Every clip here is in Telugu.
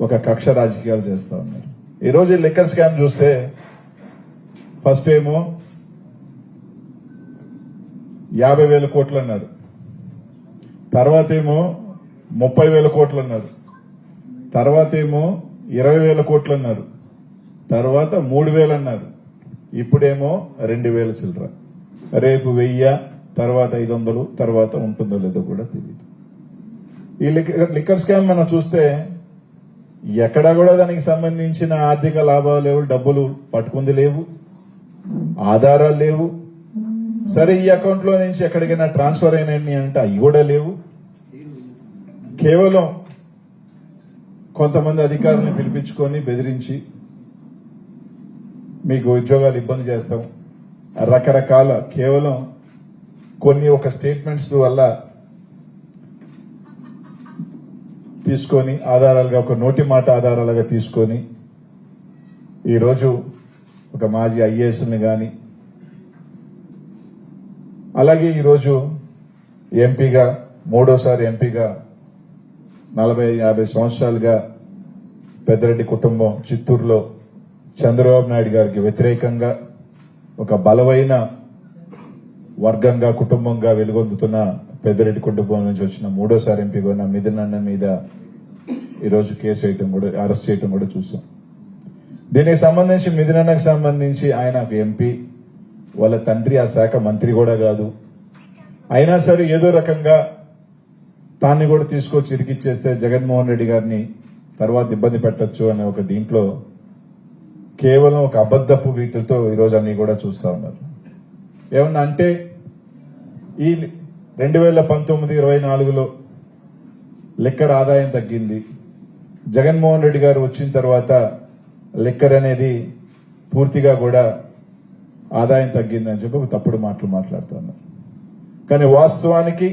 ఒక కక్ష రాజకీయాలు చేస్తా ఉన్నారు. ఈరోజు ఈ లిక్కర్ స్కామ్ చూస్తే ఫస్ట్ ఏమో యాభై వేల కోట్లు అన్నారు. తర్వాత ఏమో ముప్పై వేల కోట్లు అన్నారు. తర్వాత ఏమో ఇరవై వేల కోట్లు అన్నారు. తర్వాత మూడు వేలు అన్నారు. ఇప్పుడేమో రెండు వేల చిల్లర. రేపు వెయ్యి తర్వాత ఐదు వందలు తర్వాత ఉంటుందో లేదో కూడా తెలియదు ఈ లిక్కర్ లిక్కర్ స్కామ్ మనం చూస్తే ఎక్కడా కూడా దానికి సంబంధించిన ఆర్థిక లాభాలు లేవు డబ్బులు పట్టుకుంది లేవు ఆధారాలు లేవు. సరే ఈ అకౌంట్లో నుంచి ఎక్కడికైనా ట్రాన్స్ఫర్ అయినాయి అంటే అవి కూడా లేవు. కేవలం కొంతమంది అధికారులను పిలిపించుకొని బెదిరించి మీకు ఉద్యోగాలు ఇబ్బంది చేస్తాం. రకరకాల కేవలం కొన్ని ఒక స్టేట్మెంట్స్ వల్ల తీసుకొని ఆధారాలుగా ఒక నోటి మాట ఆధారాలుగా తీసుకొని ఈరోజు ఒక మాజీ ఐఏఎస్ని కానీ అలాగే ఈరోజు ఎంపీగా మూడోసారి ఎంపీగా నలభై యాభై సంవత్సరాలుగా పెద్దరెడ్డి కుటుంబం చిత్తూరులో చంద్రబాబు నాయుడు గారికి వ్యతిరేకంగా ఒక బలమైన వర్గంగా కుటుంబంగా వెలుగొందుతున్న పెద్దరెడ్డి కుటుంబం నుంచి వచ్చిన మూడోసారి ఎంపీగా ఉన్న మిథున్ అన్న మీద ఈరోజు కేసు వేయటం కూడా అరెస్ట్ చేయటం కూడా చూసాం. దీనికి సంబంధించి మిథున్ అన్నకు సంబంధించి ఆయన ఒక ఎంపీ వాళ్ళ తండ్రి ఆ శాఖ మంత్రి కూడా కాదు. అయినా సరే ఏదో రకంగా తాన్ని కూడా తీసుకొచ్చి ఇరికిచ్చేస్తే జగన్మోహన్ రెడ్డి గారిని తర్వాత ఇబ్బంది పెట్టొచ్చు అనే ఒక దీంట్లో కేవలం ఒక అబద్ధపు వీటితో ఈరోజు అన్ని కూడా చూస్తా ఉన్నారు. ఏమన్నా అంటే ఈ రెండు వేల పంతొమ్మిది ఇరవై నాలుగులో లెక్కర్ ఆదాయం తగ్గింది. జగన్మోహన్ రెడ్డి గారు వచ్చిన తర్వాత లెక్కర్ అనేది పూర్తిగా కూడా ఆదాయం తగ్గిందని చెప్పి ఒక తప్పుడు మాటలు మాట్లాడుతున్నారు. కానీ వాస్తవానికి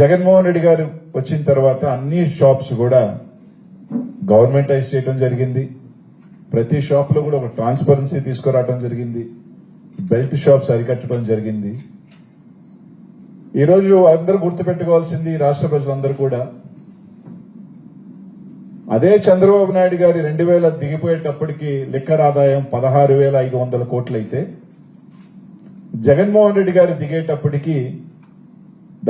జగన్మోహన్ రెడ్డి గారు వచ్చిన తర్వాత అన్ని షాప్స్ కూడా గవర్నమెంటైజ్ చేయడం జరిగింది. ప్రతి షాప్లో కూడా ఒక ట్రాన్స్పరెన్సీ తీసుకురావడం జరిగింది. బెల్ట్ షాప్స్ అరికట్టడం జరిగింది. ఈరోజు అందరూ గుర్తుపెట్టుకోవాల్సింది రాష్ట్ర ప్రజలందరూ కూడా. అదే చంద్రబాబు నాయుడు గారి రెండు వేల దిగిపోయేటప్పటికి లిక్కర్ ఆదాయం పదహారు వేల ఐదు వందల కోట్లయితే జగన్మోహన్ రెడ్డి గారు దిగేటప్పటికి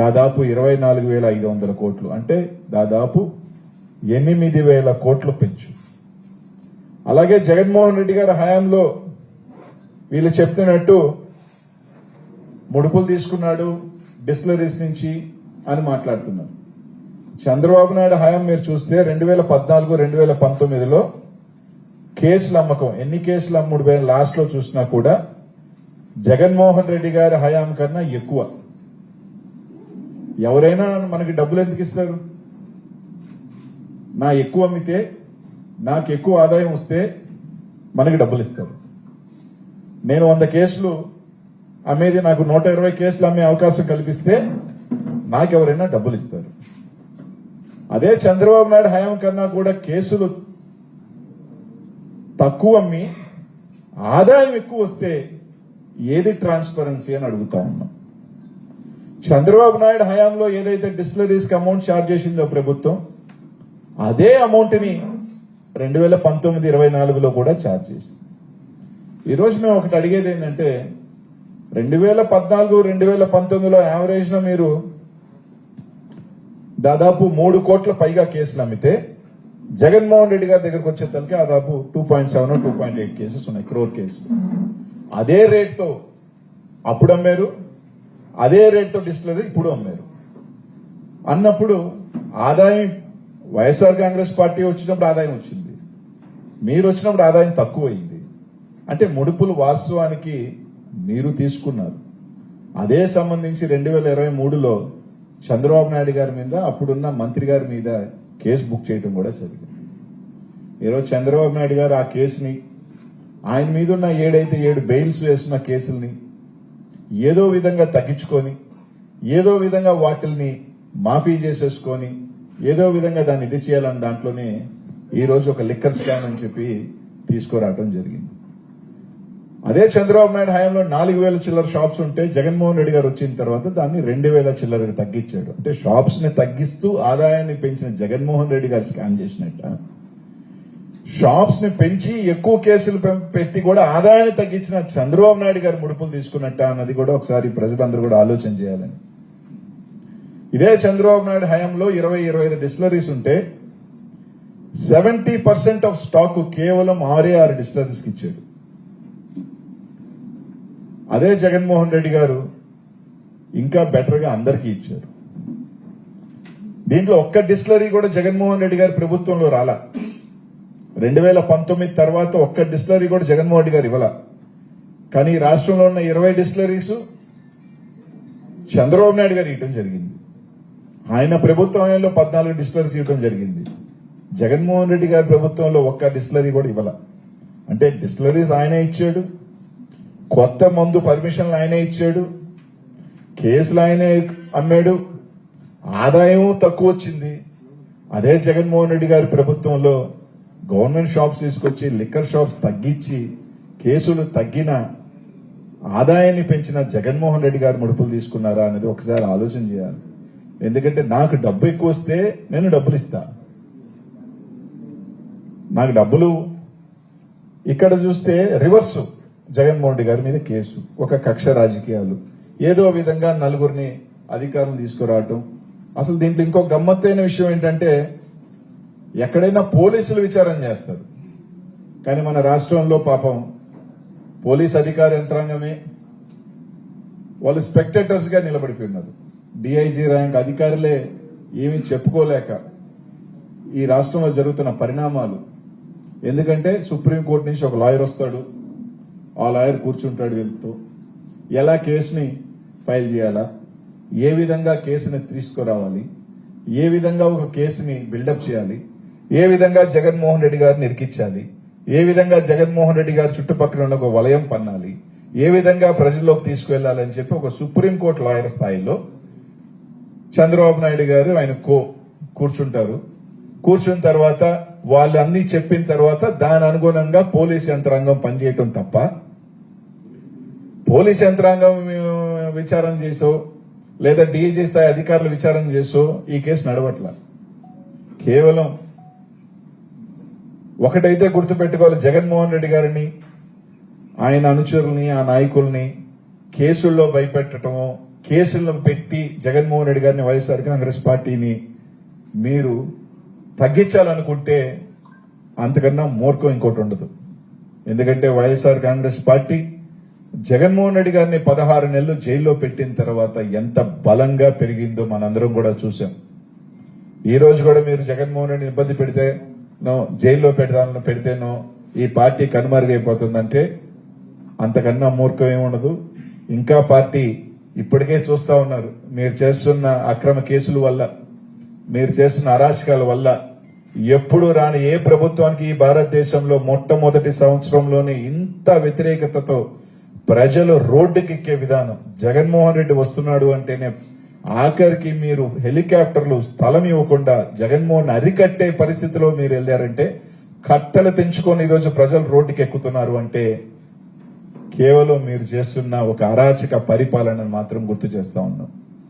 దాదాపు ఇరవై నాలుగు వేల ఐదు వందల కోట్లు. అంటే దాదాపు ఎనిమిది వేల కోట్లు పెంచు. అలాగే జగన్మోహన్ రెడ్డి గారి హయాంలో వీళ్ళు చెప్తున్నట్టు ముడుపులు తీసుకున్నాడు డిస్టిలరీస్ నుంచి అని మాట్లాడుతున్నారు చంద్రబాబు నాయుడు హయాం మీరు చూస్తే రెండు వేల పద్నాలుగు రెండు వేల పంతొమ్మిదిలో కేసుల అమ్మకం ఎన్ని కేసులు అమ్ముడు లాస్ట్లో చూసినా కూడా జగన్మోహన్ రెడ్డి గారి హయాం కన్నా ఎక్కువ. ఎవరైనా మనకి డబ్బులు ఎందుకు ఇస్తారు? నా ఎక్కువ అమ్మితే నాకు ఎక్కువ ఆదాయం వస్తే మనకి డబ్బులు ఇస్తారు. నేను వంద కేసులు అమ్మేది నాకు నూట ఇరవై కేసులు అమ్మే అవకాశం కల్పిస్తే నాకెవరైనా డబ్బులు ఇస్తారు అదే చంద్రబాబు నాయుడు హయాం కన్నా కూడా కేసులు తక్కువ అమ్మి ఆదాయం ఎక్కువ వస్తే ఏది ట్రాన్స్పరెన్సీ అని అడుగుతా ఉన్నాం. చంద్రబాబు నాయుడు హయాంలో ఏదైతే డిస్టిలరీస్కి అమౌంట్ ఛార్జ్ చేసిందో ప్రభుత్వం అదే అమౌంట్ని రెండు వేల పంతొమ్మిది ఇరవై నాలుగులో కూడా ఛార్జ్ చేసింది. ఈరోజు మేము ఒకటి అడిగేది ఏంటంటే రెండు వేల పద్నాలుగు రెండు వేల పంతొమ్మిదిలో యావరేజ్లో మీరు దాదాపు మూడు కోట్ల పైగా కేసులు అమ్మితే జగన్మోహన్ రెడ్డి గారి దగ్గరకు వచ్చేసరికి దాదాపు two point seven two point eight cases ఉన్నాయి క్రోర్ కేసులు. అదే రేట్తో అప్పుడు అమ్మారు అదే రేట్తో డిస్టిలరీ ఇప్పుడు అమ్మారు. అన్నప్పుడు ఆదాయం వైఎస్ఆర్ కాంగ్రెస్ పార్టీ వచ్చినప్పుడు ఆదాయం వచ్చింది. మీరు వచ్చినప్పుడు ఆదాయం తక్కువ అయింది అంటే ముడుపులు వాస్తవానికి మీరు తీసుకున్నారు. అదే సంబంధించి రెండు వేల ఇరవై మూడులో చంద్రబాబు నాయుడు గారి మీద అప్పుడున్న మంత్రి గారి మీద కేసు బుక్ చేయడం కూడా జరిగింది. ఈరోజు చంద్రబాబు నాయుడు గారు ఆ కేసుని ఆయన మీద ఉన్న ఏడైతే ఏడు బెయిల్స్ వేసిన కేసుల్ని ఏదో విధంగా తగ్గించుకొని ఏదో విధంగా వాటిల్ని మాఫీ చేసేసుకొని ఏదో విధంగా దాన్ని ఇది చేయాలని దాంట్లోనే ఈరోజు ఒక లిక్కర్ స్కామ్ అని చెప్పి తీసుకురావడం జరిగింది. అదే చంద్రబాబు నాయుడు హయాంలో నాలుగు వేల చిల్లర షాప్స్ ఉంటే జగన్మోహన్ రెడ్డి గారు వచ్చిన తర్వాత దాన్ని రెండు వేల చిల్లరకు తగ్గించాడు. అంటే షాప్స్ని తగ్గిస్తూ ఆదాయాన్ని పెంచిన జగన్మోహన్ రెడ్డి గారు స్కామ్ చేసినట్ట. షాప్స్ని పెంచి ఎక్కువ కేసులు పెట్టి కూడా ఆదాయాన్ని తగ్గించిన చంద్రబాబు నాయుడు గారు ముడుపులు తీసుకున్నట్ట అన్నది కూడా ఒకసారి ప్రజలందరూ కూడా ఆలోచన చేయాలని. ఇదే చంద్రబాబు నాయుడు హయాంలో ఇరవై ఇరవై ఐదు డిస్టిలరీస్ ఉంటే సెవెంటీ పర్సెంట్ ఆఫ్ స్టాక్ కేవలం ఆరే ఆరు డిస్టిలరీస్కి ఇచ్చాడు. అదే జగన్మోహన్ రెడ్డి గారు ఇంకా బెటర్గా అందరికీ ఇచ్చారు. దీంట్లో ఒక్క డిస్టిలరీ కూడా జగన్మోహన్ రెడ్డి గారి ప్రభుత్వంలో రాలా. రెండు వేల పంతొమ్మిది తర్వాత ఒక్క డిస్టిలరీ కూడా జగన్మోహన్ రెడ్డి గారు ఇవ్వాల. కానీ రాష్ట్రంలో ఉన్న ఇరవై డిస్టిలరీస్ చంద్రబాబు నాయుడు గారు ఇవ్వడం జరిగింది. ఆయన ప్రభుత్వంలో పద్నాలుగు డిస్టిలరీస్ ఇవ్వడం జరిగింది. జగన్మోహన్ రెడ్డి గారి ప్రభుత్వంలో ఒక్క డిస్టిలరీ కూడా ఇవ్వాల. అంటే డిస్టిలరీస్ ఆయనే ఇచ్చాడు. కొత్త మందు పర్మిషన్లు ఆయనే ఇచ్చాడు కేసులు ఆయనే అమ్మాడు ఆదాయం తక్కువ వచ్చింది. అదే జగన్మోహన్ రెడ్డి గారి ప్రభుత్వంలో గవర్నమెంట్ షాప్స్ తీసుకొచ్చి లిక్కర్ షాప్స్ తగ్గించి కేసులు తగ్గిన ఆదాయాన్ని పెంచిన జగన్మోహన్ రెడ్డి గారు ముడుపులు తీసుకున్నారా అనేది ఒకసారి ఆలోచన చేయాలి. ఎందుకంటే నాకు డబ్బు ఎక్కువ వస్తే నేను డబ్బులు ఇస్తా. నాకు డబ్బులు ఇక్కడ చూస్తే రివర్స్. జగన్మోహన్ రెడ్డి గారి మీద కేసు. ఒక కక్ష రాజకీయాలు. ఏదో విధంగా నలుగురిని అధికారం తీసుకురావటం. అసలు దీంట్లో ఇంకో గమ్మత్తైన విషయం ఏంటంటే ఎక్కడైనా పోలీసులు విచారణ చేస్తారు. కానీ మన రాష్ట్రంలో పాపం పోలీస్ అధికార యంత్రాంగమే. వాళ్ళు స్పెక్టేటర్స్గా నిలబడిపోయినారు. డిఐజీ ర్యాంక్ అధికారులే ఏమీ చెప్పుకోలేక ఈ రాష్ట్రంలో జరుగుతున్న పరిణామాలు. ఎందుకంటే సుప్రీంకోర్టు నుంచి ఒక లాయర్ వస్తాడు. ఆ లాయర్ కూర్చుంటాడు వీళ్ళతో ఎలా కేసుని ఫైల్ చేయాలా? ఏ విధంగా కేసుని తీసుకురావాలి? ఏ విధంగా ఒక కేసుని బిల్డప్ చేయాలి? ఏ విధంగా జగన్మోహన్ రెడ్డి గారిని ఇరికించాలి ఏ విధంగా జగన్మోహన్ రెడ్డి గారి చుట్టుపక్కల ఉన్న ఒక వలయం పన్నాలి? ఏ విధంగా ప్రజల్లోకి తీసుకువెళ్ళాలని చెప్పి ఒక సుప్రీంకోర్టు లాయర్ స్థాయిలో చంద్రబాబు నాయుడు గారు ఆయన కో కూర్చుంటారు. కూర్చున్న తర్వాత వాళ్ళు అన్ని చెప్పిన తర్వాత దాని అనుగుణంగా పోలీస్ యంత్రాంగం పనిచేయటం తప్ప పోలీస్ యంత్రాంగం విచారం విచారణ చేసో లేదా డీజీ స్థాయి అధికారులు విచారణ చేసో ఈ కేసు నడవట్ల. కేవలం ఒకటైతే గుర్తుపెట్టుకోవాలి జగన్మోహన్ రెడ్డి గారిని ఆయన అనుచరుల్ని ఆ నాయకుల్ని కేసుల్లో భయపెట్టడము కేసులను పెట్టి జగన్మోహన్ రెడ్డి గారిని వైఎస్ఆర్ కాంగ్రెస్ పార్టీని మీరు తగ్గించాలనుకుంటే అంతకన్నా మూర్ఖం ఇంకోటి ఉండదు. ఎందుకంటే వైఎస్ఆర్ కాంగ్రెస్ పార్టీ జగన్మోహన్ రెడ్డి గారిని పదహారు నెలలు జైల్లో పెట్టిన తర్వాత ఎంత బలంగా పెరిగిందో మనందరం కూడా చూసాం ఈ రోజు కూడా మీరు జగన్మోహన్ రెడ్డిని ఇబ్బంది పెడితే నో జైల్లో పెడతాను పెడితేనో ఈ పార్టీ కనుమరుగైపోతుందంటే అంతకన్నా మూర్ఖం ఏముండదు ఇంకా పార్టీ ఇప్పటికే చూస్తా ఉన్నారు. మీరు చేస్తున్న అక్రమ కేసుల వల్ల మీరు చేస్తున్న అరాచకాల వల్ల ఎప్పుడు రాని ఏ ప్రభుత్వానికి ఈ భారతదేశంలో మొట్టమొదటి సంవత్సరంలోనే ఇంత వ్యతిరేకతతో ప్రజలు రోడ్డుకెక్కే విధానం జగన్మోహన్ రెడ్డి వస్తున్నాడు అంటేనే ఆఖరికి మీరు హెలికాప్టర్లు స్థలం ఇవ్వకుండా జగన్మోహన్ అరికట్టే పరిస్థితిలో మీరు వెళ్ళారంటే కట్టలు తెంచుకొని ఈరోజు ప్రజలు రోడ్డుకి ఎక్కుతున్నారు అంటే కేవలం మీరు చేస్తున్న ఒక అరాచక పరిపాలనను మాత్రం గుర్తు చేస్తా ఉన్నాం.